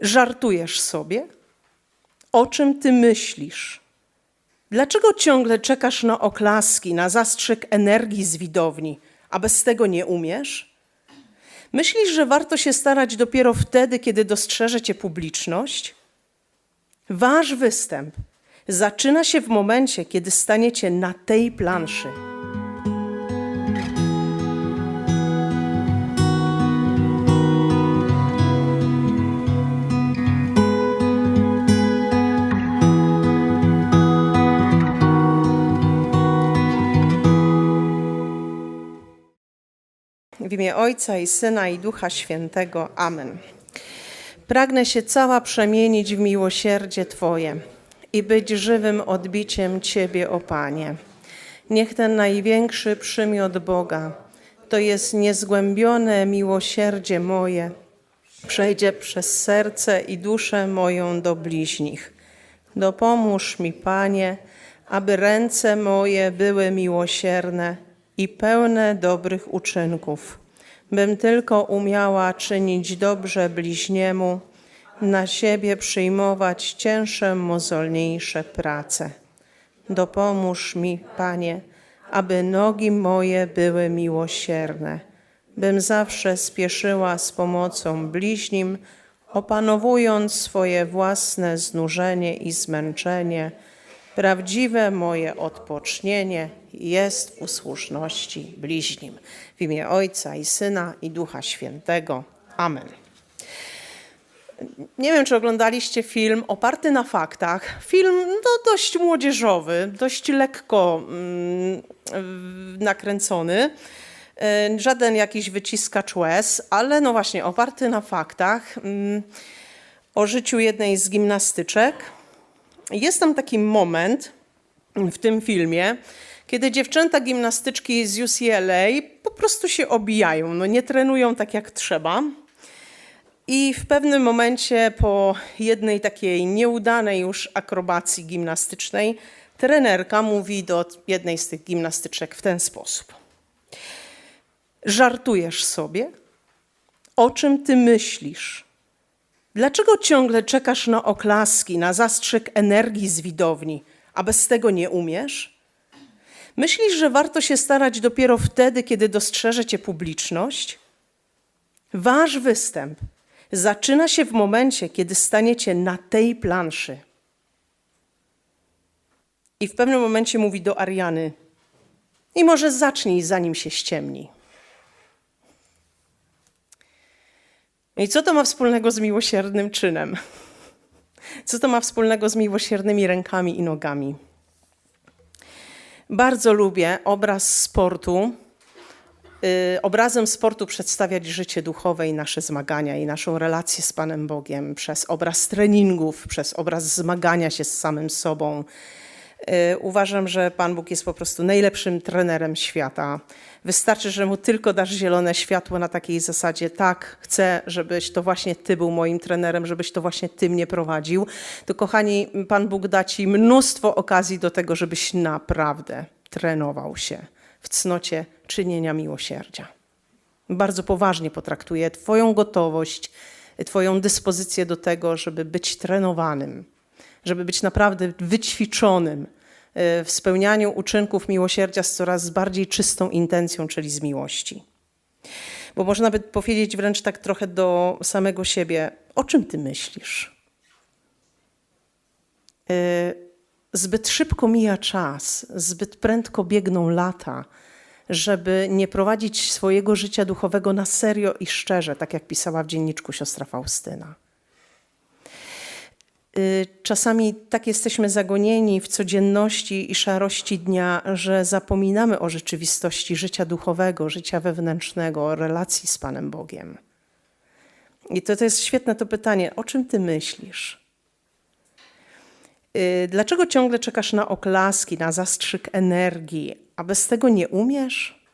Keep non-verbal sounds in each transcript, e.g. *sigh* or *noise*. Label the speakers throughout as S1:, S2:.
S1: Żartujesz sobie? O czym ty myślisz? Dlaczego ciągle czekasz na oklaski, na zastrzyk energii z widowni, a bez tego nie umiesz? Myślisz, że warto się starać dopiero wtedy, kiedy dostrzeże cię publiczność? Wasz występ zaczyna się w momencie, kiedy staniecie na tej planszy. W imię Ojca i Syna i Ducha Świętego. Amen. Pragnę się cała przemienić w miłosierdzie Twoje i być żywym odbiciem Ciebie, o Panie. Niech ten największy przymiot Boga, to jest niezgłębione miłosierdzie moje, przejdzie przez serce i duszę moją do bliźnich. Dopomóż mi, Panie, aby ręce moje były miłosierne i pełne dobrych uczynków, bym tylko umiała czynić dobrze bliźniemu, na siebie przyjmować cięższe, mozolniejsze prace. Dopomóż mi, Panie, aby nogi moje były miłosierne, bym zawsze spieszyła z pomocą bliźnim, opanowując swoje własne znużenie i zmęczenie. Prawdziwe moje odpocznienie jest w usłużności bliźnim. W imię Ojca i Syna i Ducha Świętego. Amen. Nie wiem, czy oglądaliście film oparty na faktach. Film no, dość młodzieżowy, dość lekko mm, nakręcony. E, Żaden jakiś wyciskacz łez, ale no właśnie oparty na faktach mm, o życiu jednej z gimnastyczek. Jest tam taki moment w tym filmie, kiedy dziewczęta gimnastyczki z UCLA po prostu się obijają, no nie trenują tak jak trzeba. I w pewnym momencie po jednej takiej nieudanej już akrobacji gimnastycznej, trenerka mówi do jednej z tych gimnastyczek w ten sposób. Żartujesz sobie? O czym ty myślisz? Dlaczego ciągle czekasz na oklaski, na zastrzyk energii z widowni, a bez tego nie umiesz? Myślisz, że warto się starać dopiero wtedy, kiedy dostrzeże cię publiczność? Wasz występ zaczyna się w momencie, kiedy staniecie na tej planszy. I w pewnym momencie mówi do Ariany: I może zacznij, zanim się ściemni. I co to ma wspólnego z miłosiernym czynem? Co to ma wspólnego z miłosiernymi rękami i nogami? Bardzo lubię obraz sportu. Y, obrazem sportu przedstawiać życie duchowe i nasze zmagania i naszą relację z Panem Bogiem przez obraz treningów, przez obraz zmagania się z samym sobą. Y, Uważam, że Pan Bóg jest po prostu najlepszym trenerem świata. Wystarczy, że mu tylko dasz zielone światło na takiej zasadzie, tak, chcę, żebyś to właśnie Ty był moim trenerem, żebyś to właśnie Ty mnie prowadził. To kochani, Pan Bóg da Ci mnóstwo okazji do tego, żebyś naprawdę trenował się w cnocie czynienia miłosierdzia. Bardzo poważnie potraktuję Twoją gotowość, Twoją dyspozycję do tego, żeby być trenowanym, żeby być naprawdę wyćwiczonym e, w spełnianiu uczynków miłosierdzia z coraz bardziej czystą intencją, czyli z miłości. Bo można by powiedzieć wręcz tak trochę do samego siebie, o czym ty myślisz? E, Zbyt szybko mija czas, zbyt prędko biegną lata, żeby nie prowadzić swojego życia duchowego na serio i szczerze, tak jak pisała w dzienniczku siostra Faustyna. Y, Czasami tak jesteśmy zagonieni w codzienności i szarości dnia, że zapominamy o rzeczywistości życia duchowego, życia wewnętrznego, relacji z Panem Bogiem. I to, to jest świetne to pytanie, o czym ty myślisz? Y, Dlaczego ciągle czekasz na oklaski, na zastrzyk energii, a bez tego nie umiesz?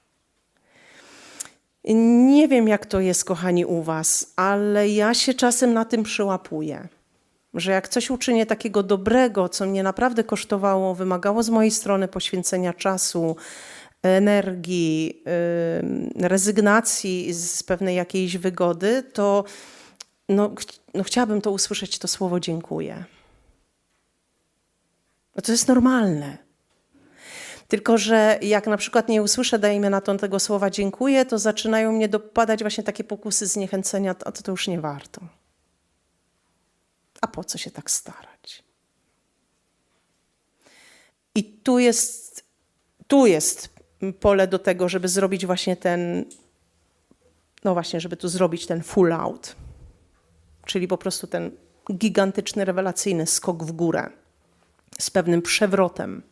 S1: Nie wiem, jak to jest, kochani, u Was, ale ja się czasem na tym przyłapuję. Że jak coś uczynię takiego dobrego, co mnie naprawdę kosztowało, wymagało z mojej strony poświęcenia czasu, energii, rezygnacji z pewnej jakiejś wygody, to no, no chciałabym to usłyszeć, to słowo dziękuję. No to jest normalne. Tylko, że jak na przykład nie usłyszę, dajmy na to tego słowa dziękuję, to zaczynają mnie dopadać właśnie takie pokusy zniechęcenia, a to, to już nie warto. A po co się tak starać? I tu jest, tu jest pole do tego, żeby zrobić właśnie ten, no właśnie, żeby tu zrobić ten full out. Czyli po prostu ten gigantyczny, rewelacyjny skok w górę z pewnym przewrotem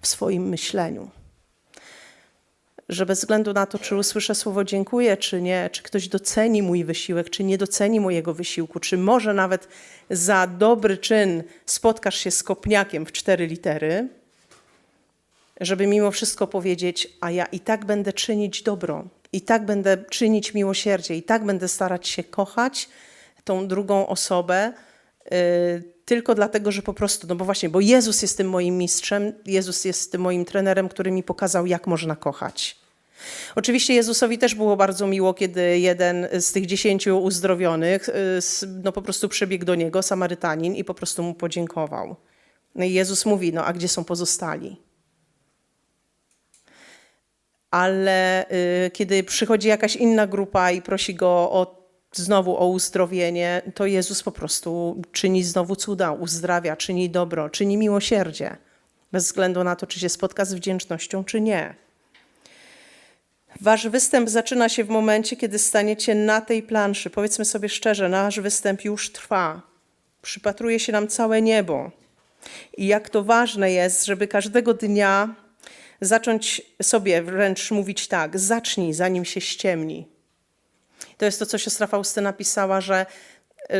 S1: w swoim myśleniu. Że bez względu na to, czy usłyszę słowo dziękuję, czy nie, czy ktoś doceni mój wysiłek, czy nie doceni mojego wysiłku, czy może nawet za dobry czyn spotkasz się z kopniakiem w cztery litery, żeby mimo wszystko powiedzieć, a ja i tak będę czynić dobro, i tak będę czynić miłosierdzie, i tak będę starać się kochać tą drugą osobę, tylko dlatego, że po prostu, no bo właśnie, bo Jezus jest tym moim mistrzem, Jezus jest tym moim trenerem, który mi pokazał, jak można kochać. Oczywiście Jezusowi też było bardzo miło, kiedy jeden z tych dziesięciu uzdrowionych, y, no po prostu przybiegł do niego, Samarytanin, i po prostu mu podziękował. No i Jezus mówi, no a gdzie są pozostali? ale y, kiedy przychodzi jakaś inna grupa i prosi go o, znowu o uzdrowienie, to Jezus po prostu czyni znowu cuda, uzdrawia, czyni dobro, czyni miłosierdzie, bez względu na to, czy się spotka z wdzięcznością, czy nie. Wasz występ zaczyna się w momencie, kiedy staniecie na tej planszy. Powiedzmy sobie szczerze, nasz występ już trwa. Przypatruje się nam całe niebo. I jak to ważne jest, żeby każdego dnia zacząć sobie wręcz mówić tak: zacznij, zanim się ściemni. To jest to, co siostra Faustyna pisała, że,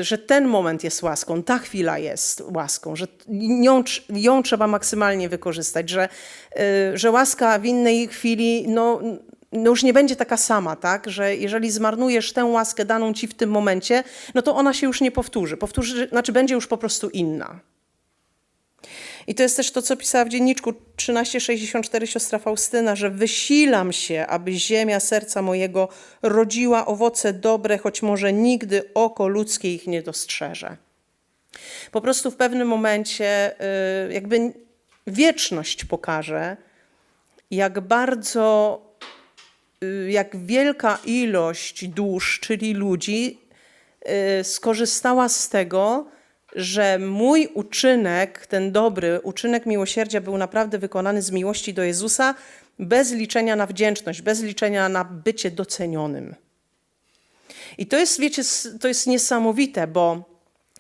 S1: że ten moment jest łaską, ta chwila jest łaską, że tr- ją trzeba maksymalnie wykorzystać, że, y, że łaska w innej chwili no, no już nie będzie taka sama, tak? Że jeżeli zmarnujesz tę łaskę daną ci w tym momencie, no to ona się już nie powtórzy. powtórzy znaczy będzie już po prostu inna. I to jest też to, co pisała w dzienniczku 1364 siostra Faustyna, że wysilam się, aby ziemia serca mojego rodziła owoce dobre, choć może nigdy oko ludzkie ich nie dostrzeże. Po prostu w pewnym momencie y, jakby wieczność pokaże, jak bardzo, y, jak wielka ilość dusz, czyli ludzi, y, skorzystała z tego, że mój uczynek, ten dobry uczynek miłosierdzia był naprawdę wykonany z miłości do Jezusa, bez liczenia na wdzięczność, bez liczenia na bycie docenionym. I to jest, wiecie, to jest niesamowite, bo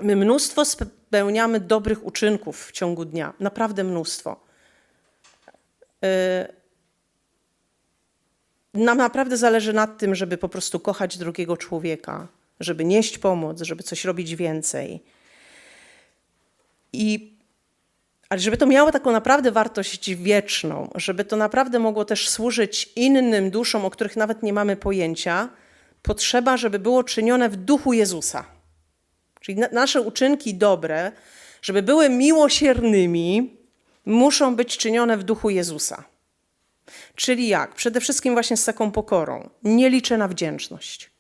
S1: my mnóstwo spełniamy dobrych uczynków w ciągu dnia, naprawdę mnóstwo. Y, Nam naprawdę zależy na tym, żeby po prostu kochać drugiego człowieka, żeby nieść pomoc, żeby coś robić więcej. I ale żeby to miało taką naprawdę wartość wieczną, żeby to naprawdę mogło też służyć innym duszom, o których nawet nie mamy pojęcia, potrzeba, żeby było czynione w duchu Jezusa. Czyli na, nasze uczynki dobre, żeby były miłosiernymi, muszą być czynione w duchu Jezusa. Czyli jak? Przede wszystkim właśnie z taką pokorą. Nie liczę na wdzięczność.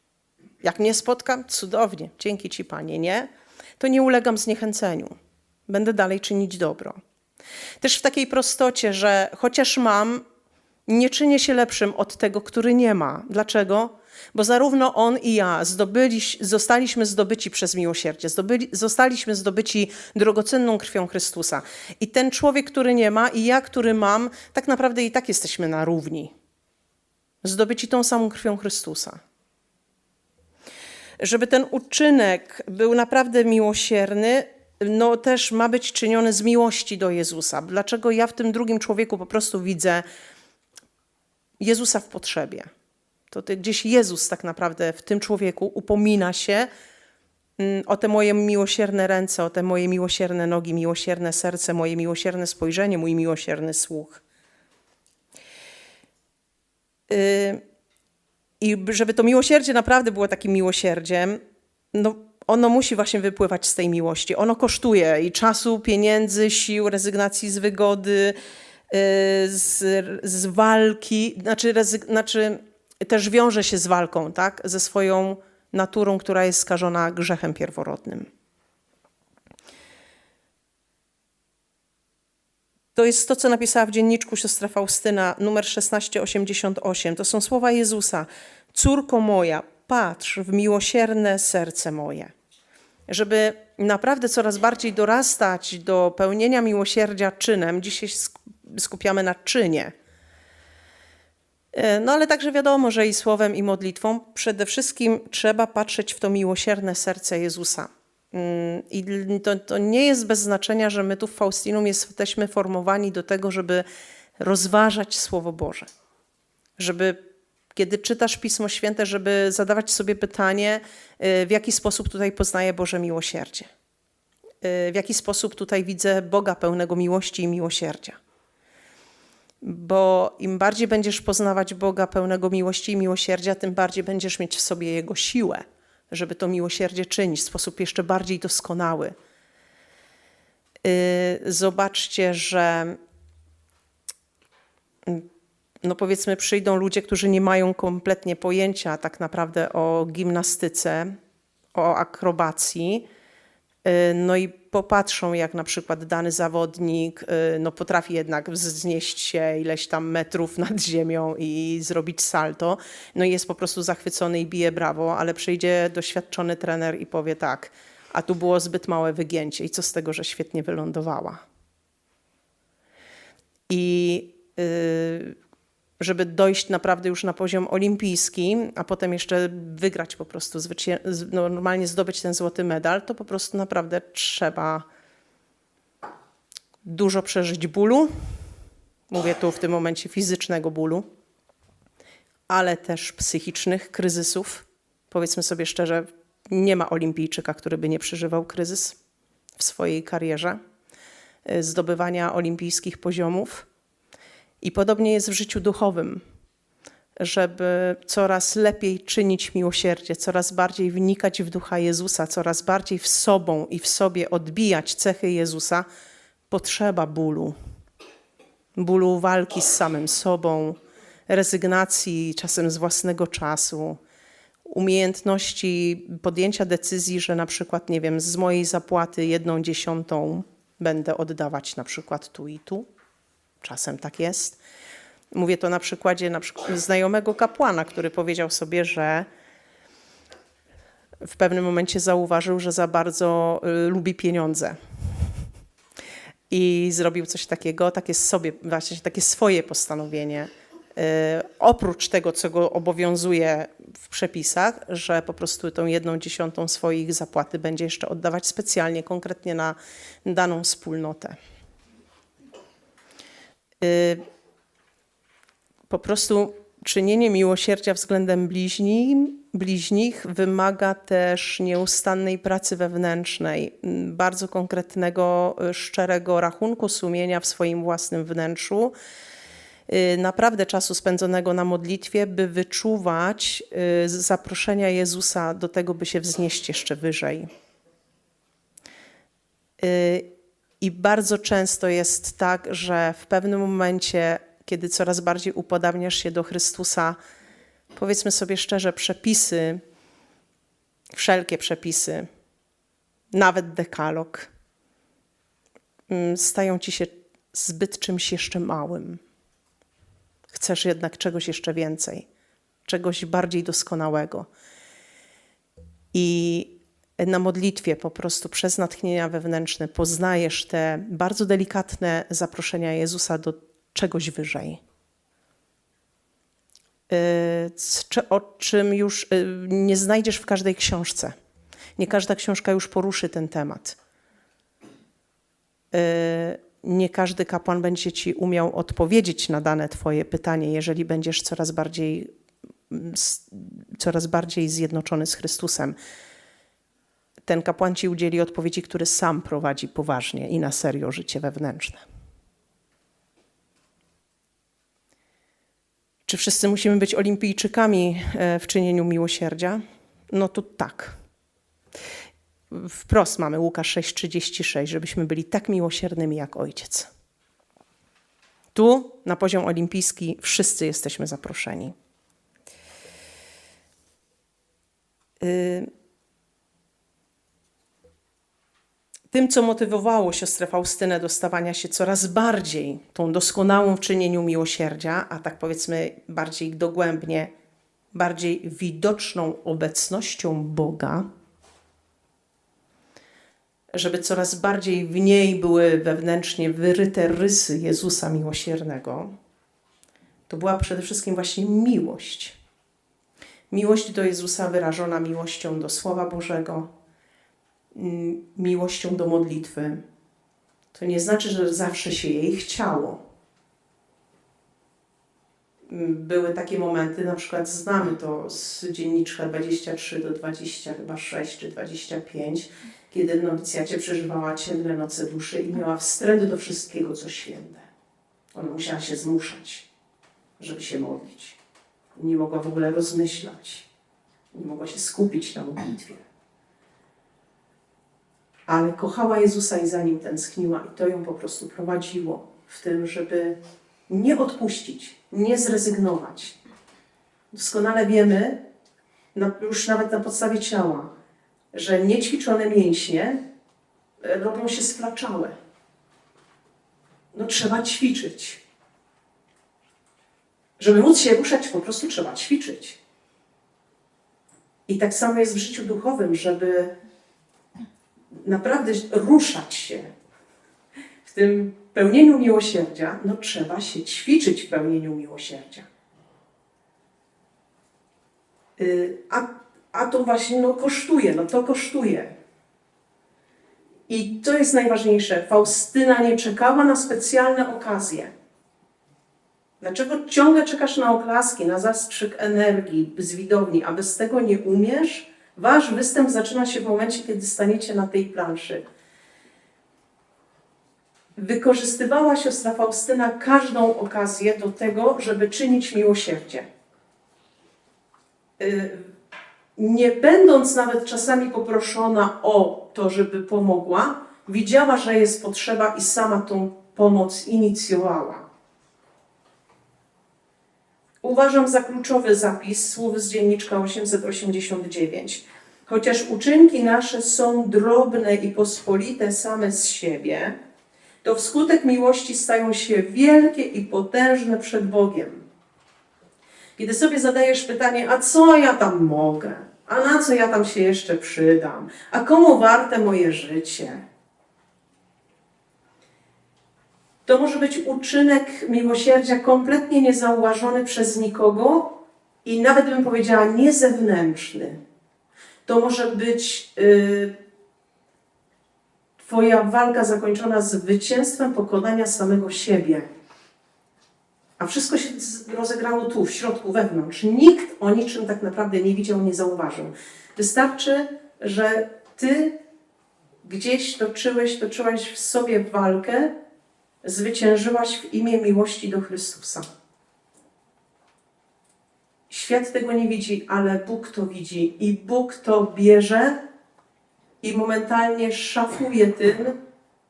S1: Jak mnie spotkam, cudownie, dzięki Ci Panie, nie? To nie ulegam zniechęceniu. Będę dalej czynić dobro. Też w takiej prostocie, że chociaż mam, nie czynię się lepszym od tego, który nie ma. Dlaczego? Bo zarówno on i ja zdobyli, zostaliśmy zdobyci przez miłosierdzie, zdobyli, zostaliśmy zdobyci drogocenną krwią Chrystusa. I ten człowiek, który nie ma, i ja, który mam, tak naprawdę i tak jesteśmy na równi. Zdobyci tą samą krwią Chrystusa żeby ten uczynek był naprawdę miłosierny, no też ma być czyniony z miłości do Jezusa. Dlaczego ja w tym drugim człowieku po prostu widzę Jezusa w potrzebie? To ty- gdzieś Jezus tak naprawdę w tym człowieku upomina się mm, o te moje miłosierne ręce, o te moje miłosierne nogi, miłosierne serce, moje miłosierne spojrzenie, mój miłosierny słuch. Y, I żeby to miłosierdzie naprawdę było takim miłosierdziem, no ono musi właśnie wypływać z tej miłości. Ono kosztuje i czasu, pieniędzy, sił, rezygnacji z wygody, y, z, z walki, znaczy, rezyg, znaczy też wiąże się z walką, tak? Ze swoją naturą, która jest skażona grzechem pierworodnym. To jest to, co napisała w dzienniczku siostra Faustyna, numer 1688. To są słowa Jezusa. Córko moja, patrz w miłosierne serce moje. Żeby naprawdę coraz bardziej dorastać do pełnienia miłosierdzia czynem, dzisiaj skupiamy na czynie. E, no ale także wiadomo, że i słowem, i modlitwą przede wszystkim trzeba patrzeć w to miłosierne serce Jezusa. Mm, I to, to, nie jest bez znaczenia, że my tu w Faustinum jesteśmy formowani do tego, żeby rozważać Słowo Boże. Żeby, kiedy czytasz Pismo Święte, żeby zadawać sobie pytanie, y, w jaki sposób tutaj poznaję Boże miłosierdzie. Y, w jaki sposób tutaj widzę Boga pełnego miłości i miłosierdzia. Bo im bardziej będziesz poznawać Boga pełnego miłości i miłosierdzia, tym bardziej będziesz mieć w sobie Jego siłę żeby to miłosierdzie czynić w sposób jeszcze bardziej doskonały. Y, zobaczcie, że no powiedzmy przyjdą ludzie, którzy nie mają kompletnie pojęcia tak naprawdę o gimnastyce, o akrobacji, y, no i popatrzą, jak na przykład dany zawodnik y, no, potrafi jednak wznieść się ileś tam metrów *laughs* nad ziemią i zrobić salto, no i jest po prostu zachwycony i bije brawo, ale przyjdzie doświadczony trener i powie tak, a tu było zbyt małe wygięcie i co z tego, że świetnie wylądowała. I yy, żeby dojść naprawdę już na poziom olimpijski, a potem jeszcze wygrać po prostu, no, normalnie zdobyć ten złoty medal, to po prostu naprawdę trzeba dużo przeżyć bólu. Mówię tu w tym momencie fizycznego bólu, ale też psychicznych kryzysów. Powiedzmy sobie szczerze, nie ma olimpijczyka, który by nie przeżywał kryzys w swojej karierze, y, zdobywania olimpijskich poziomów i podobnie jest w życiu duchowym, żeby coraz lepiej czynić miłosierdzie, coraz bardziej wnikać w ducha Jezusa, coraz bardziej w sobą i w sobie odbijać cechy Jezusa, potrzeba bólu. Bólu walki z samym sobą, rezygnacji czasem z własnego czasu, umiejętności podjęcia decyzji, że na przykład, nie wiem, z mojej zapłaty jedną dziesiątą będę oddawać na przykład tu i tu Czasem tak jest. Mówię to na przykładzie na przykład znajomego kapłana, który powiedział sobie, że w pewnym momencie zauważył, że za bardzo y, lubi pieniądze. I zrobił coś takiego, takie sobie, właśnie takie swoje postanowienie. Y, oprócz tego, co go obowiązuje w przepisach, że po prostu tą jedną dziesiątą swoich zapłaty będzie jeszcze oddawać specjalnie, konkretnie na daną wspólnotę. Y, po prostu czynienie miłosierdzia względem bliźni, bliźnich wymaga też nieustannej pracy wewnętrznej, bardzo konkretnego, y, szczerego rachunku sumienia w swoim własnym wnętrzu, y, naprawdę czasu spędzonego na modlitwie, by wyczuwać zaproszenia Jezusa do tego, by się wznieść jeszcze wyżej. I bardzo często jest tak, że w pewnym momencie, kiedy coraz bardziej upodabniasz się do Chrystusa, powiedzmy sobie szczerze, przepisy, wszelkie przepisy, nawet dekalog, mm, stają ci się zbyt czymś jeszcze małym. Chcesz jednak czegoś jeszcze więcej, czegoś bardziej doskonałego. I na modlitwie po prostu przez natchnienia wewnętrzne poznajesz te bardzo delikatne zaproszenia Jezusa do czegoś wyżej. Y, o czym już y, nie znajdziesz w każdej książce. Nie każda książka już poruszy ten temat. Y, nie każdy kapłan będzie ci umiał odpowiedzieć na dane Twoje pytanie, jeżeli będziesz coraz bardziej, coraz bardziej zjednoczony z Chrystusem ten kapłan ci udzieli odpowiedzi, który sam prowadzi poważnie i na serio życie wewnętrzne. Czy wszyscy musimy być olimpijczykami e, w czynieniu miłosierdzia? No to tak. Wprost mamy Łukasz 6,36, żebyśmy byli tak miłosiernymi jak Ojciec. Tu, na poziom olimpijski, wszyscy jesteśmy zaproszeni. Y, Tym, co motywowało siostrę Faustynę do stawania się coraz bardziej tą doskonałą w czynieniu miłosierdzia, a tak powiedzmy bardziej dogłębnie, bardziej widoczną obecnością Boga, żeby coraz bardziej w niej były wewnętrznie wyryte rysy Jezusa miłosiernego, to była przede wszystkim właśnie miłość. Miłość do Jezusa wyrażona miłością do Słowa Bożego, miłością do modlitwy. To nie znaczy, że zawsze się jej chciało. Były takie momenty, na przykład znamy to z dzienniczka 23 do 20, chyba 6 czy 25, kiedy w nowicjacie przeżywała ciemne noce duszy i miała wstręt do wszystkiego, co święte. Ona musiała się zmuszać, żeby się modlić. Nie mogła w ogóle rozmyślać. Nie mogła się skupić na modlitwie. Ale kochała Jezusa i za nim tęskniła, i to ją po prostu prowadziło w tym, żeby nie odpuścić, nie zrezygnować. Doskonale wiemy, no już nawet na podstawie ciała, że niećwiczone mięśnie e, robią się sflaczałe. No trzeba ćwiczyć. Żeby móc się ruszać, po prostu trzeba ćwiczyć. I tak samo jest w życiu duchowym, żeby naprawdę ruszać się w tym pełnieniu miłosierdzia, no trzeba się ćwiczyć w pełnieniu miłosierdzia. Y, A, a to właśnie no, kosztuje, no to kosztuje. I to jest najważniejsze. Faustyna nie czekała na specjalne okazje. Dlaczego ciągle czekasz na oklaski, na zastrzyk energii z widowni, a bez tego nie umiesz? Wasz występ zaczyna się w momencie, kiedy staniecie na tej planszy. Wykorzystywała siostra Faustyna każdą okazję do tego, żeby czynić miłosierdzie. Y, Nie będąc nawet czasami poproszona o to, żeby pomogła, widziała, że jest potrzeba i sama tą pomoc inicjowała. Uważam za kluczowy zapis słów z dzienniczka 889. Chociaż uczynki nasze są drobne i pospolite same z siebie, to wskutek miłości stają się wielkie i potężne przed Bogiem. Kiedy sobie zadajesz pytanie, a co ja tam mogę? A na co ja tam się jeszcze przydam? A komu warte moje życie? To może być uczynek miłosierdzia kompletnie niezauważony przez nikogo i nawet bym powiedziała niezewnętrzny. To może być y, Twoja walka zakończona zwycięstwem pokonania samego siebie. A wszystko się rozegrało tu, w środku, wewnątrz. Nikt o niczym tak naprawdę nie widział, nie zauważył. Wystarczy, że Ty gdzieś toczyłeś, toczyłaś w sobie walkę, zwyciężyłaś w imię miłości do Chrystusa. Świat tego nie widzi, ale Bóg to widzi i Bóg to bierze i momentalnie szafuje tym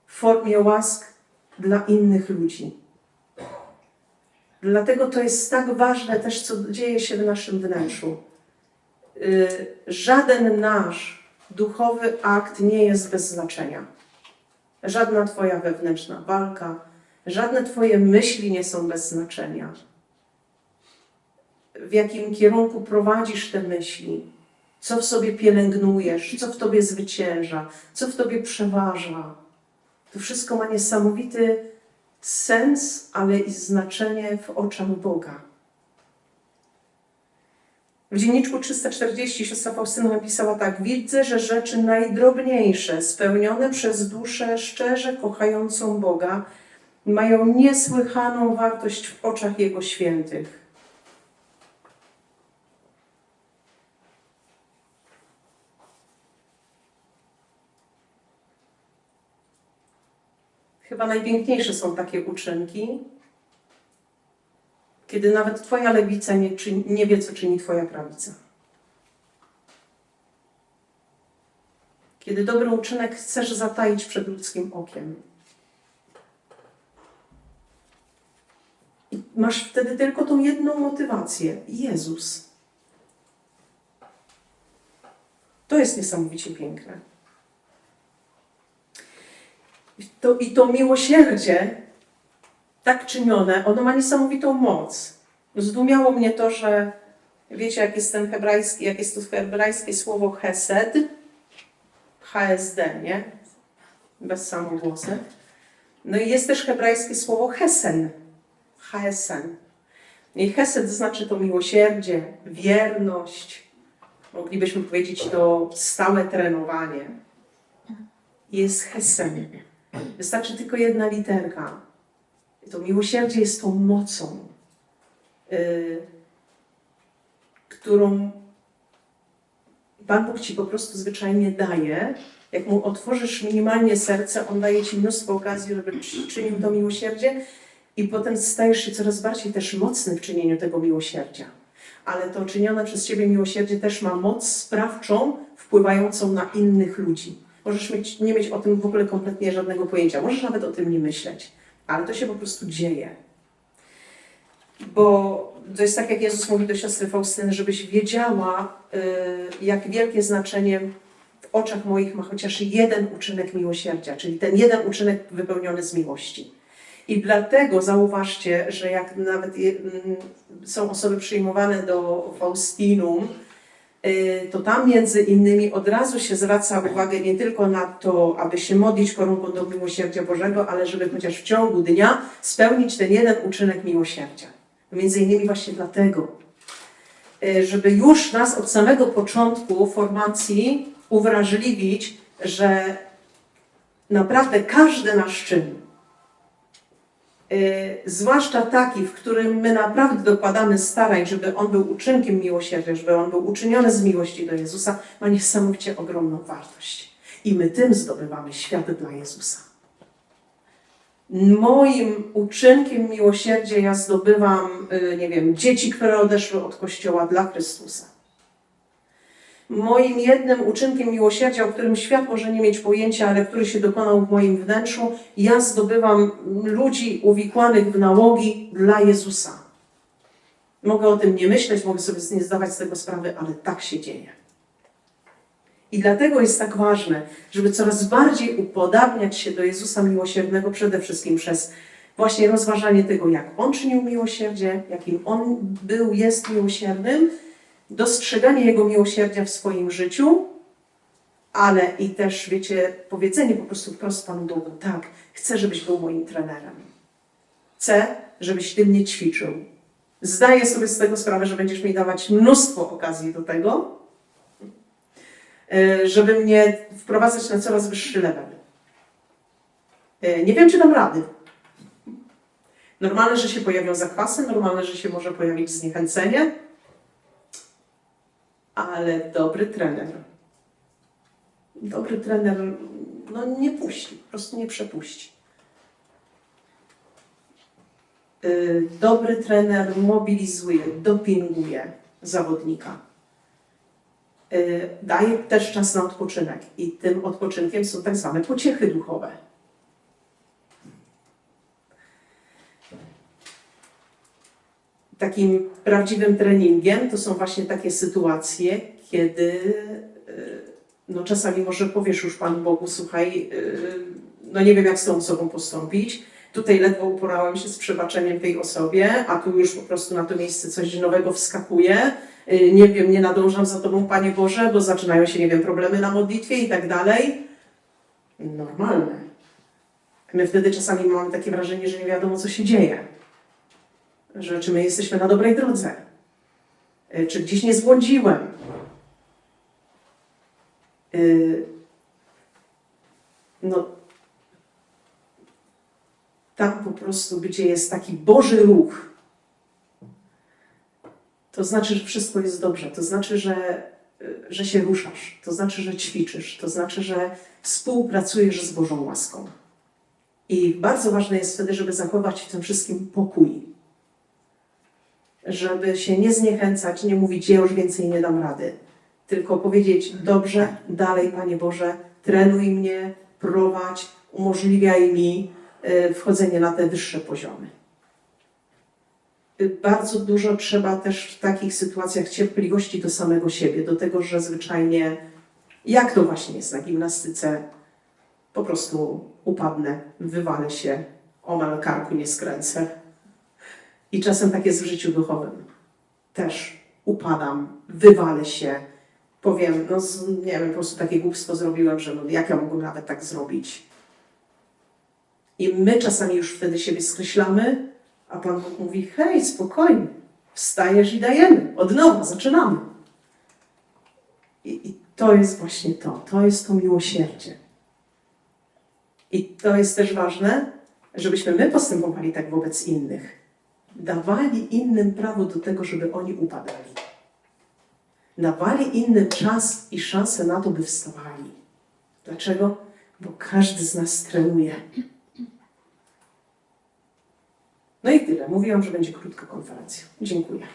S1: w formie łask dla innych ludzi. Dlatego to jest tak ważne też, co dzieje się w naszym wnętrzu. Y, Żaden nasz duchowy akt nie jest bez znaczenia. Żadna Twoja wewnętrzna walka, żadne Twoje myśli nie są bez znaczenia. W jakim kierunku prowadzisz te myśli, co w sobie pielęgnujesz, co w Tobie zwycięża, co w Tobie przeważa. To wszystko ma niesamowity sens, ale i znaczenie w oczach Boga. W dzienniczku 340 siostra Faustyna napisała tak: Widzę, że rzeczy najdrobniejsze, spełnione przez duszę szczerze kochającą Boga, mają niesłychaną wartość w oczach Jego świętych. Chyba najpiękniejsze są takie uczynki, kiedy nawet Twoja lewica nie, czyni, nie wie, co czyni Twoja prawica. Kiedy dobry uczynek chcesz zataić przed ludzkim okiem. I masz wtedy tylko tą jedną motywację Jezus. To jest niesamowicie piękne. I to, I to miłosierdzie, tak czynione, ono ma niesamowitą moc. Zdumiało mnie to, że wiecie, jak jest ten hebrajski, jak jest to hebrajskie słowo hesed, HSD, nie? Bez samogłosek. No i jest też hebrajskie słowo hesen, hesen. I hesed znaczy to miłosierdzie, wierność, moglibyśmy powiedzieć to stałe trenowanie. Jest hesen. Wystarczy tylko jedna literka. To miłosierdzie jest tą mocą, y, którą Pan Bóg ci po prostu zwyczajnie daje. Jak mu otworzysz minimalnie serce, on daje ci mnóstwo okazji, żeby czy- czynił to miłosierdzie, i potem stajesz się coraz bardziej też mocny w czynieniu tego miłosierdzia. Ale to czynione przez ciebie miłosierdzie też ma moc sprawczą, wpływającą na innych ludzi. Możesz mieć, nie mieć o tym w ogóle kompletnie żadnego pojęcia, możesz nawet o tym nie myśleć, ale to się po prostu dzieje. Bo to jest tak, jak Jezus mówi do siostry Faustyny, żebyś wiedziała, y, jak wielkie znaczenie w oczach moich ma chociaż jeden uczynek miłosierdzia, czyli ten jeden uczynek wypełniony z miłości. I dlatego zauważcie, że jak nawet mm, są osoby przyjmowane do Faustinum, to tam między innymi od razu się zwraca uwagę nie tylko na to, aby się modlić koronką do miłosierdzia Bożego, ale żeby chociaż w ciągu dnia spełnić ten jeden uczynek miłosierdzia. Między innymi właśnie dlatego, y, żeby już nas od samego początku formacji uwrażliwić, że naprawdę każdy nasz czyn, y, zwłaszcza taki, w którym my naprawdę dokładamy starań, żeby on był uczynkiem miłosierdzia, żeby on był uczyniony z miłości do Jezusa, ma niesamowicie ogromną wartość. I my tym zdobywamy świat dla Jezusa. Moim uczynkiem miłosierdzia ja zdobywam, y, nie wiem, dzieci, które odeszły od Kościoła dla Chrystusa. Moim jednym uczynkiem miłosierdzia, o którym świat może nie mieć pojęcia, ale który się dokonał w moim wnętrzu, ja zdobywam ludzi uwikłanych w nałogi dla Jezusa. Mogę o tym nie myśleć, mogę sobie nie zdawać z tego sprawy, ale tak się dzieje. I dlatego jest tak ważne, żeby coraz bardziej upodabniać się do Jezusa miłosiernego, przede wszystkim przez właśnie rozważanie tego, jak On czynił miłosierdzie, jakim On był, jest miłosiernym, dostrzeganie Jego miłosierdzia w swoim życiu, ale i też, wiecie, powiedzenie po prostu wprost Panu Bogu, tak, chcę, żebyś był moim trenerem. Chcę, żebyś Ty mnie ćwiczył. Zdaję sobie z tego sprawę, że będziesz mi dawać mnóstwo okazji do tego, e, żeby mnie wprowadzać na coraz wyższy level. E, Nie wiem, czy dam rady. Normalne, że się pojawią zakwasy, normalne, że się może pojawić zniechęcenie, ale dobry trener. Dobry trener no, nie puści, po prostu nie przepuści. Y, Dobry trener mobilizuje, dopinguje zawodnika. Y, Daje też czas na odpoczynek i tym odpoczynkiem są tak zwane pociechy duchowe. Takim prawdziwym treningiem to są właśnie takie sytuacje, kiedy y, no czasami może powiesz już Panu Bogu, słuchaj, y, no nie wiem jak z tą osobą postąpić, tutaj ledwo uporałam się z przebaczeniem tej osobie, a tu już po prostu na to miejsce coś nowego wskakuje, Y, nie wiem, nie nadążam za Tobą Panie Boże, bo zaczynają się, nie wiem, problemy na modlitwie i tak dalej. Normalne. My wtedy czasami mamy takie wrażenie, że nie wiadomo co się dzieje, że czy my jesteśmy na dobrej drodze, Y, czy gdzieś nie zbłądziłem, Y, no, tam po prostu, gdzie jest taki Boży ruch, to znaczy, że wszystko jest dobrze, to znaczy, że, y, że się ruszasz, to znaczy, że ćwiczysz, to znaczy, że współpracujesz z Bożą łaską. I bardzo ważne jest wtedy, żeby zachować w tym wszystkim pokój. Żeby się nie zniechęcać, nie mówić, ja już więcej nie dam rady tylko powiedzieć dobrze, dalej Panie Boże, trenuj mnie, prowadź, umożliwiaj mi y, wchodzenie na te wyższe poziomy. Y, Bardzo dużo trzeba też w takich sytuacjach cierpliwości do samego siebie, do tego, że zwyczajnie Jak to właśnie jest na gimnastyce? Po prostu upadnę, wywalę się, omal karku nie skręcę. I czasem tak jest w życiu duchowym. Też upadam, wywalę się, powiem, no nie wiem, po prostu takie głupstwo zrobiłem, że no, jak ja mogłem nawet tak zrobić. I my czasami już wtedy siebie skreślamy, a Pan Bóg mówi, hej, spokojnie, wstajesz i dajemy, od nowa, zaczynamy. I, I to jest właśnie to, to jest to miłosierdzie. I to jest też ważne, żebyśmy my postępowali tak wobec innych. Dawali innym prawo do tego, żeby oni upadali. Dawali innym czas i szansę na to, by wstawali. Dlaczego? Bo każdy z nas trenuje. No i tyle. Mówiłam, że będzie krótka konferencja. Dziękuję.